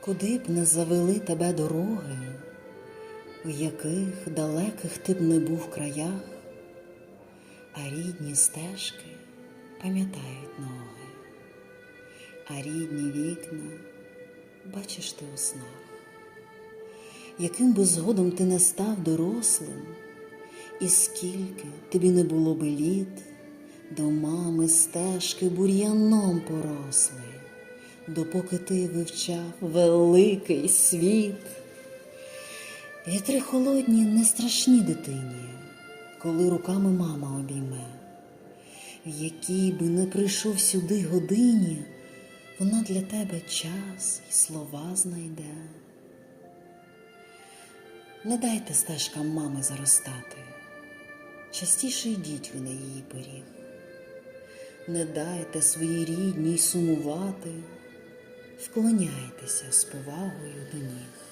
Куди б не завели тебе дороги, в яких далеких ти б не був краях, а рідні стежки пам'ятають ноги, а рідні вікна бачиш ти у снах. Яким би згодом ти не став дорослим, і скільки тобі не було би літ, до мами стежки бур'яном поросли, допоки ти вивчав великий світ. Вітри холодні не страшні дитині, коли руками мама обійме, в якій би не прийшов сюди годині, вона для тебе час і слова знайде. Не дайте стежкам мами заростати, частіше йдіть ви на її поріг. Не дайте своїй рідній сумувати, вклоняйтеся з повагою до ніг.